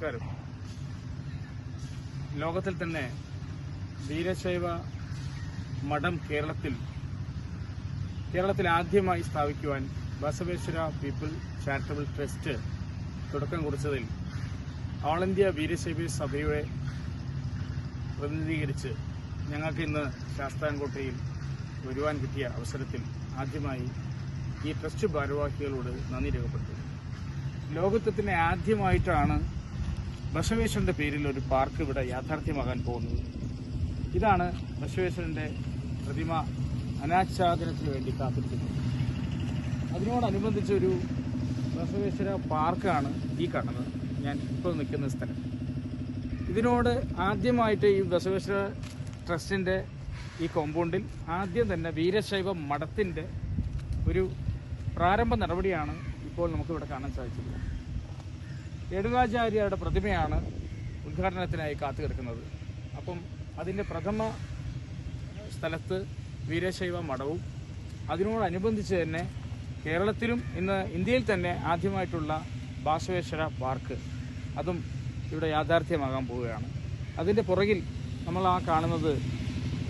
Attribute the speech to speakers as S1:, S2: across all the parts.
S1: നമസ്കാരം. ലോകത്തിൽ തന്നെ വീരശൈവ മഠം കേരളത്തിൽ കേരളത്തിൽ ആദ്യമായി സ്ഥാപിക്കുവാൻ ബസവേശ്വര പീപ്പിൾ ചാരിറ്റബിൾ ട്രസ്റ്റ് തുടക്കം കുറിച്ചതിൽ ഓൾ ഇന്ത്യ വീരശൈവ സഭയുടെ പ്രതിനിധീകരിച്ച് ഞങ്ങൾക്ക് ഇന്ന് ശാസ്താംകോട്ടയിൽ വരുവാൻ കിട്ടിയ അവസരത്തിൽ ആദ്യമായി ഈ ട്രസ്റ്റ് ഭാരവാഹികളോട് നന്ദി രേഖപ്പെടുത്തുന്നു. ലോകത്ത് ആദ്യമായിട്ടാണ് ബസവേശ്വരന്റെ പേരിൽ ഒരു പാർക്ക് ഇവിടെ യാഥാർത്ഥ്യമാകാൻ പോകുന്നത് ഇതാണ് ബസവേശ്വരന്റെ പ്രതിമ അനാച്ഛാദനത്തിന് വേണ്ടി കാത്തിരിക്കുന്നത്. അതിനോടനുബന്ധിച്ച് ഒരു ബസവേശ്വര പാർക്കാണ് ഈ കാണുന്നത്. ഞാൻ ഇപ്പോൾ നിൽക്കുന്ന സ്ഥലം. ഇതിനോട് ആദ്യമായിട്ട് ഈ ബസവേശ്വര ട്രസ്റ്റിന്റെ ഈ കോമ്പൗണ്ടിൽ ആദ്യം തന്നെ വീരശൈവ മഠത്തിന്റെ ഒരു പ്രാരംഭ നടപടിയാണ് ഇപ്പോൾ നമുക്കിവിടെ കാണാൻ സാധിച്ചത് രേണുകാചാര്യയുടെ പ്രതിമയാണ് ഉദ്ഘാടനത്തിനായി കാത്തു കിടക്കുന്നത് അപ്പം അതിന്റെ പ്രഥമ സ്ഥലത്ത് വീരശൈവ മഠവും. അതിനോടനുബന്ധിച്ച് തന്നെ കേരളത്തിലും ഇന്ന് ഇന്ത്യയിൽ തന്നെ ആദ്യമായിട്ടുള്ള ബാസവേശ്വര പാർക്ക് അതും ഇവിടെ യാഥാർത്ഥ്യമാകാൻ പോവുകയാണ്. അതിന്റെ പുറകിൽ നമ്മൾ ആ കാണുന്നത്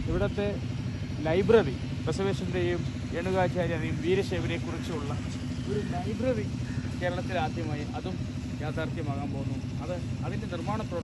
S1: ഇവിടുത്തെ ലൈബ്രറി ബസവേശ്വരന്റെയും രേണുകാചാര്യരെയും വീരശൈവരെയും കുറിച്ചുള്ള ഒരു ലൈബ്രറി കേരളത്തിൽ ആദ്യമായി അതും യാഥാർത്ഥ്യമാകാൻ പോകുന്നു. അത് അതിന്റെ നിർമ്മാണ